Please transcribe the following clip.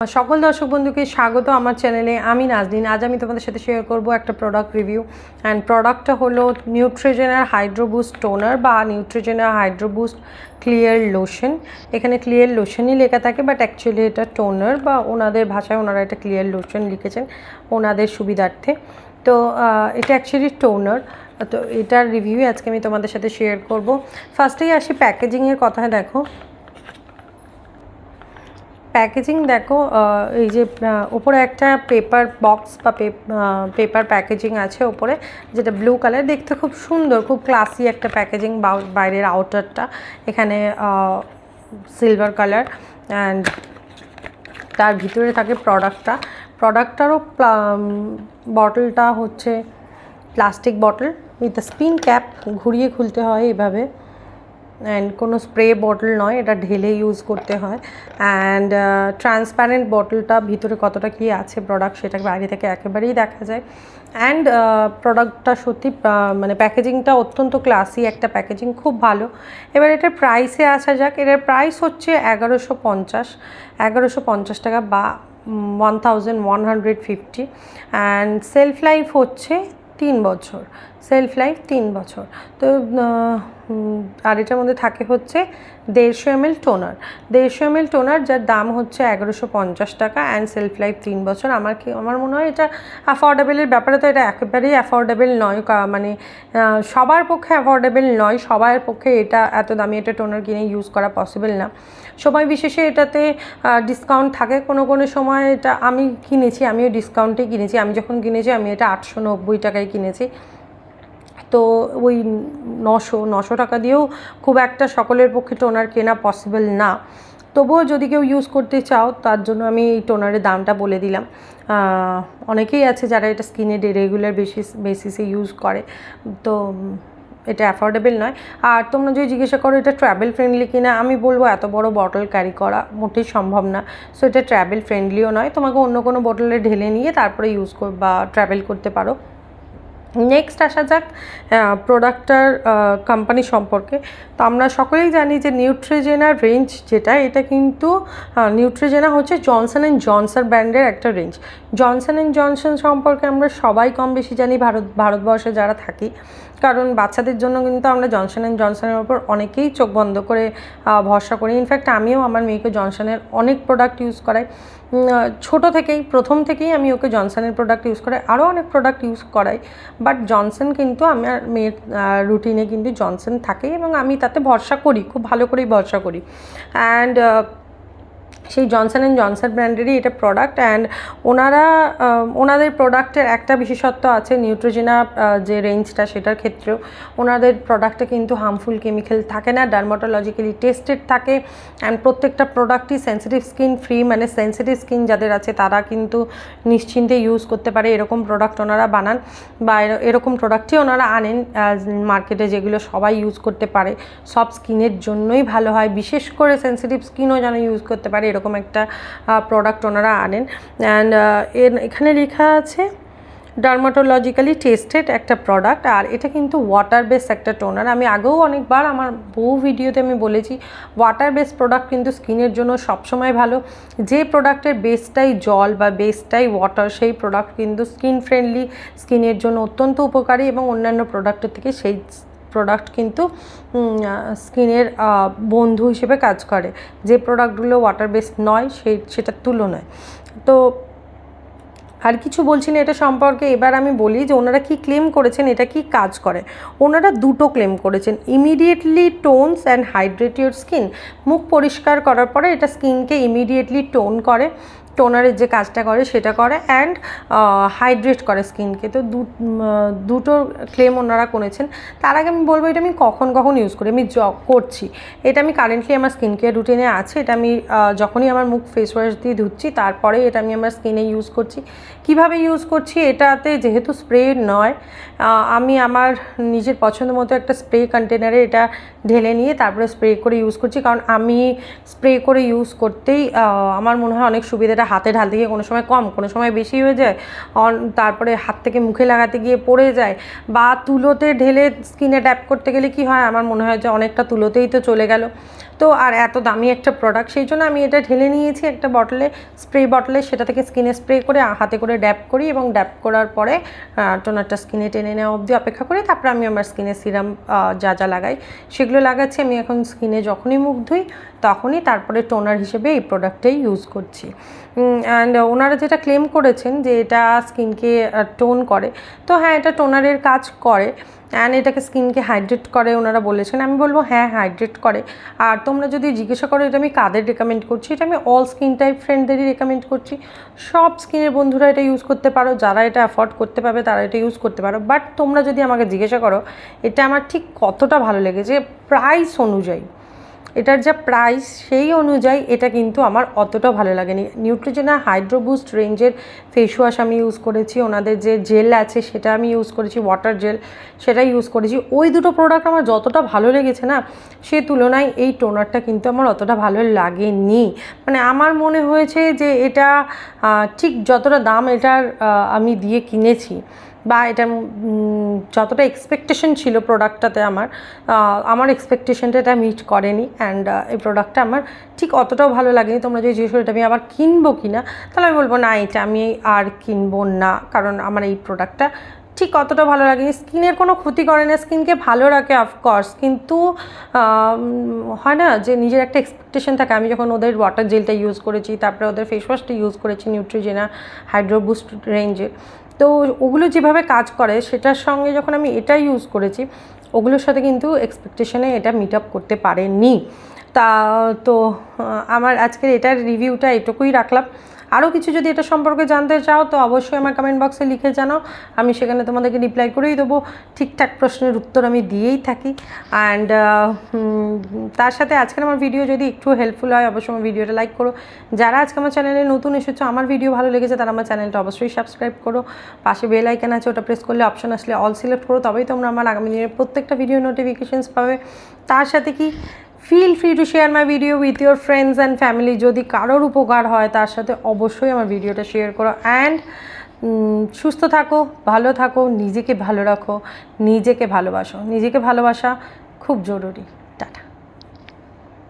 সকল দর্শক বন্ধুকে স্বাগত আমার চ্যানেলে, আমি নাজদিন আজ আমি তোমাদের সাথে শেয়ার করব একটা প্রোডাক্ট রিভিউ অ্যান্ড প্রোডাক্টটা হলো নিউট্রিজেনার হাইড্রোবুস্ট টোনার বা নিউট্রিজেনার হাইড্রোবুস্ট ক্লিয়ার লোশন এখানে ক্লিয়ার লোশনই লেখা থাকে বাট অ্যাকচুয়ালি এটা টোনার বা ওনাদের ভাষায় ওনারা এটা ক্লিয়ার লোশন লিখেছেন ওনাদের সুবিধার্থে। তো এটা অ্যাকচুয়ালি টোনার তো, এটার রিভিউ আজকে আমি তোমাদের সাথে শেয়ার করব। ফার্স্টেই আসি প্যাকেজিংয়ের কথায়, দেখো। প্যাকেজিং দেখো এই যে ওপরে একটা পেপার বক্স বা পেপার প্যাকেজিং আছে ওপরে যেটা ব্লু কালার। দেখতে খুব সুন্দর, খুব ক্লাসি একটা প্যাকেজিং বাইরের আউটারটা। এখানে সিলভার কালার অ্যান্ড তার ভিতরে থাকে প্রোডাক্টটা। প্রোডাক্টটারও বটলটা হচ্ছে plastic bottle with spin cap. ঘুরিয়ে খুলতে হয় এভাবে। অ্যান্ড কোনো স্প্রে বটল নয়, এটা ঢেলে ইউজ করতে হয়। অ্যান্ড ট্রান্সপ্যারেন্ট বটলটা ভিতরে কতটা কী আছে প্রোডাক্ট সেটা বাইরে থেকে একেবারেই দেখা যায়। অ্যান্ড প্রোডাক্টটা সত্যি মানে প্যাকেজিংটা অত্যন্ত ক্লাসি একটা প্যাকেজিং খুব ভালো। এবার এটার প্রাইসে আসা যাক। এটার প্রাইস হচ্ছে এগারোশো পঞ্চাশ। এগারোশো পঞ্চাশ টাকা বা one thousand one hundred fifty and shelf life হচ্ছে তিন বছর। সেলফ লাইফ তিন বছর। তো আর এটার মধ্যে থাকে হচ্ছে দেড়শো এমএল টোনার। দেড়শো এমএল টোনার যার দাম হচ্ছে এগারোশো পঞ্চাশ টাকা অ্যান্ড সেলফ লাইফ তিন বছর। আমার কি, আমার মনে হয় এটা অ্যাফোর্ডেবলের ব্যাপারে তো এটা একেবারেই অ্যাফোর্ডেবল নয়। মানে সবার পক্ষে অ্যাফোর্ডেবল নয়, সবার পক্ষে এটা এত দামি এটা টোনার কিনে ইউজ করা পসিবল না। সময় বিশেষে এটাতে ডিসকাউন্ট থাকে। কোনো কোনো সময় এটা আমি কিনেছি, আমিও ডিসকাউন্টেই কিনেছি। আমি যখন কিনেছি, আমি এটা আটশো নব্বই টাকায় কিনেছি। তো ওই নশো নশো টাকা দিয়েও খুব একটা সকলের পক্ষে টোনার কেনা পসিবল না। তবুও যদি কেউ ইউজ করতে চাও, তার জন্য আমি এই টোনারের দামটা বলে দিলাম। অনেকেই আছে যারা এটা স্কিনে রেগুলার বেসিস বেসিসে ইউজ করে। তো এটা অ্যাফোর্ডেবল নয়। আর তোমরা যদি জিজ্ঞাসা করো, এটা ট্রাভেল ফ্রেন্ডলি কিনা, আমি বলব এত বড় বটল ক্যারি করা মোটেই সম্ভব না। সো এটা ট্রাভেল ফ্রেন্ডলিও নয়। তোমাকে অন্য কোনো বোতলে ঢেলে নিয়ে তারপরে ইউজ কর বা ট্রাভেল করতে পারো। নেক্সট আসা যাক প্রোডাক্টটার কোম্পানি সম্পর্কে। তো আমরা সকলেই জানি যে নিউট্রিজেনার রেঞ্জ যেটা, এটা কিন্তু নিউট্রিজেনা হচ্ছে জনসন অ্যান্ড জনসন ব্র্যান্ডের একটা রেঞ্জ জনসন অ্যান্ড জনসন সম্পর্কে আমরা সবাই কম বেশি জানি ভারত, ভারতবর্ষে যারা থাকি। কারণ বাচ্চাদের জন্য কিন্তু আমরা জনসন অ্যান্ড জনসনের ওপর অনেকেই চোখ বন্ধ করে ভরসা করি। ইনফ্যাক্ট আমিও আমার মেয়েকে জনসনের অনেক প্রোডাক্ট ইউজ করাই। ছোট থেকেই, প্রথম থেকেই আমি ওকে জনসনের প্রোডাক্ট ইউজ করাই। আরও অনেক প্রোডাক্ট ইউজ করাই বাট জনসন কিন্তু আমার মেয়ের রুটিনে কিন্তু জনসন থাকে এবং আমি তাতে ভরসা করি, খুব ভালো করেই ভরসা করি। অ্যান্ড সেই জনসন অ্যান্ড জনসন ব্র্যান্ডেরই এটা প্রোডাক্ট অ্যান্ড ওনারা ওনাদের প্রোডাক্টের একটা বিশেষত্ব আছে নিউট্রোজেনা যে রেঞ্জটা সেটার ক্ষেত্রেও। ওনাদের প্রোডাক্টে কিন্তু হার্মফুল কেমিক্যাল থাকে না ডার্মাটোলজিক্যালি টেস্টেড থাকে অ্যান্ড প্রত্যেকটা প্রোডাক্টই সেন্সিটিভ স্কিন ফ্রি মানে সেন্সিটিভ স্কিন যাদের আছে তারা কিন্তু নিশ্চিন্তে ইউজ করতে পারে এরকম প্রোডাক্ট ওনারা বানান বা এর- এরকম প্রোডাক্টই ওনারা আনেন মার্কেটে যেগুলো সবাই ইউজ করতে পারে। সব স্কিনের জন্যই ভালো হয়, বিশেষ করে সেন্সিটিভ স্কিনও যেন ইউজ করতে পারে এরকম একটা প্রোডাক্ট ওনারা আনেন। অ্যান্ড এর, এখানে লেখা আছে ডার্মাটোলজিক্যালি টেস্টেড একটা প্রোডাক্ট আর এটা কিন্তু ওয়াটার বেস একটা টোনার আমি আগেও অনেকবার আমার বহু ভিডিওতে আমি বলেছি ওয়াটার বেস প্রোডাক্ট কিন্তু স্কিনের জন্য সবসময় ভালো। যে প্রোডাক্টের বেসটাই জল বা বেসটাই ওয়াটার সেই প্রোডাক্ট কিন্তু স্কিন ফ্রেন্ডলি স্কিনের জন্য অত্যন্ত উপকারী এবং অন্যান্য প্রোডাক্টের থেকে সেই প্রোডাক্ট কিন্তু স্কিনের বন্ধু হিসেবে কাজ করে। যে প্রোডাক্টগুলো ওয়াটার বেস নয়, সেই, সেটার তুলনায়। তো আর কিছু বলছি না এটা সম্পর্কে। এবার আমি বলি যে ওনারা কি ক্লেম করেছেন, এটা কি কাজ করে? ওনারা দুটো ক্লেম করেছেন। Immediately tones and hydrate your skin মুখ পরিষ্কার করার পরে এটা স্কিনকে ইমিডিয়েটলি টোন করে। টোনারের যে কাজটা করে, সেটা করে অ্যান্ড হাইড্রেট করে স্কিনকে তো দুটো ক্লেম ওনারা করেছেন। তার আগে আমি বলব, এটা আমি কখন কখন ইউজ করি, আমি জ করছি। এটা আমি কারেন্টলি আমার স্কিন কেয়ার রুটিনে আছে। এটা আমি যখনই আমার মুখ ফেস ওয়াশ দিয়ে ধুচ্ছি তারপরে এটা আমি আমার স্কিনে ইউজ করছি। কীভাবে ইউজ করছি, এটাতে যেহেতু স্প্রে নয় আমি আমার নিজের পছন্দ মতো একটা স্প্রে কন্টেনারে এটা ঢেলে নিয়ে তারপরে স্প্রে করে ইউজ করছি। কারণ আমি স্প্রে করে ইউজ করতেই আমার মনে হয় অনেক সুবিধাটা হাতে ঢালতে গিয়ে কোনো সময় কম, কোনো সময় বেশি হয়ে যায়, অন তারপরে হাত থেকে মুখে লাগাতে গিয়ে পড়ে যায় বা তুলোতে ঢেলে স্কিনে ট্যাপ করতে গেলে কি হয়? আমার মনে হয় যে অনেকটা তুলোতেই তো চলে গেল। তো আর এত দামি একটা প্রোডাক্ট সেই জন্য আমি এটা ঢেলে নিয়েছি একটা বটলে স্প্রে বটলে সেটা থেকে স্কিনে স্প্রে করে হাতে করে ড্যাপ করি এবং ড্যাপ করার পরে টোনারটা স্কিনে টেনে নেওয়া অবধি অপেক্ষা করি তারপরে আমি আমার স্কিনে সিরাম যা যা লাগাই, সেগুলো লাগাচ্ছি। আমি এখন স্কিনে যখনই মুখ ধুই, তখনই তারপরে টোনার হিসেবে এই প্রোডাক্টটাই ইউজ করছি। অ্যান্ড ওনারা যেটা ক্লেম করেছেন যে এটা স্কিনকে টোন করে, তো হ্যাঁ এটা টোনারের কাজ করে অ্যান্ড এটাকে স্কিনকে হাইড্রেট করে ওনারা বলেছেন। আমি বলব হ্যাঁ হাইড্রেট করে। আর তোমরা যদি জিজ্ঞাসা করো, এটা আমি কাদের রেকমেন্ড করছি, এটা আমি অল স্কিন টাইপ ফ্রেন্ডদেরই রেকমেন্ড করছি। সব স্কিনের বন্ধুরা এটা ইউজ করতে পারো, যারা এটা অ্যাফোর্ড করতে পারবে, তারা এটা ইউজ করতে পারো। বাট তোমরা যদি আমাকে জিজ্ঞাসা করো, এটা আমার ঠিক কতটা ভালো লেগেছে প্রাইস অনুযায়ী। এটার যা প্রাইস সেই অনুযায়ী এটা কিন্তু আমার অতটা ভালো লাগেনি। নিউট্রিজেনা হাইড্রোবুস্ট রেঞ্জের ফেস ওয়াশ আমি ইউজ করেছি, ওনাদের যে জেল আছে সেটা আমি ইউজ করেছি ওয়াটার জেল সেটা ইউজ করেছি। ওই দুটো প্রোডাক্ট আমার যতটা ভালো লেগেছে না, সে তুলনায় এই টোনারটা কিন্তু আমার অতটা ভালো লাগেনি। মানে আমার মনে হয়েছে যে এটা ঠিক যতটা দাম এটার আমি দিয়ে কিনেছি। বা এটা যতটা এক্সপেকটেশন ছিল প্রোডাক্টটাতে আমার আমার এক্সপেকটেশনটা এটা মিট করেনি অ্যান্ড এই প্রোডাক্টটা আমার ঠিক অতটাও ভালো লাগেনি। তোমরা যদি জিজ্ঞেস এটা আমি আবার কিনবো কি না তাহলে আমি বলব, না, এটা আমি আর কিনবো না। কারণ আমার এই প্রোডাক্টটা ঠিক কতটা ভালো লাগেনি। স্কিনের কোনো ক্ষতি করে না, স্কিনকে ভালো রাখে অফকোর্স কিন্তু হয় না যে নিজের একটা এক্সপেকটেশন থাকে। আমি যখন ওদের ওয়াটার জেলটা ইউজ করেছি, তারপরে ওদের ফেস ওয়াশটা ইউজ করেছি নিউট্রিজেনা হাইড্রোবুস্ট রেঞ্জের তো ওগুলো যেভাবে কাজ করে, সেটার সঙ্গে যখন আমি এটা ইউজ করেছি, ওগুলোর সাথে কিন্তু এক্সপেকটেশনে এটা মিট আপ করতে পারেনি। তা, তো আমার আজকের এটার রিভিউটা এটুকুই রাখলাম। আরও কিছু যদি এটা সম্পর্কে জানতে চাও, তো অবশ্যই আমার কমেন্ট বক্সে লিখে জানাও। আমি সেখানে তোমাদেরকে রিপ্লাই করেই দেবো। ঠিকঠাক প্রশ্নের উত্তর আমি দিয়েই থাকি। অ্যান্ড তার সাথে আজকের আমার ভিডিও যদি একটু হেল্পফুল হয়, অবশ্যই আমার ভিডিওটা লাইক করো। যারা আজকে আমার চ্যানেলে নতুন এসেছ, আমার ভিডিও ভালো লেগেছে, তারা আমার চ্যানেলটা অবশ্যই সাবস্ক্রাইব করো। পাশে বেল আইকন আছে, ওটা প্রেস করলে অপশন আসলে অল সিলেক্ট করো। তবেই তোমরা আমার আগামী দিনের প্রত্যেকটা ভিডিও নোটিফিকেশানস পাবে। তার সাথে কি? Feel free to share my video with your friends and family যদি কারোর উপকার হয়, তার সাথে অবশ্যই আমার ভিডিওটা শেয়ার করো. অ্যান্ড সুস্থ থাকো, ভালো থাকো, নিজেকে ভালো রাখো, নিজেকে ভালোবাসো। নিজেকে ভালোবাসা খুব জরুরি।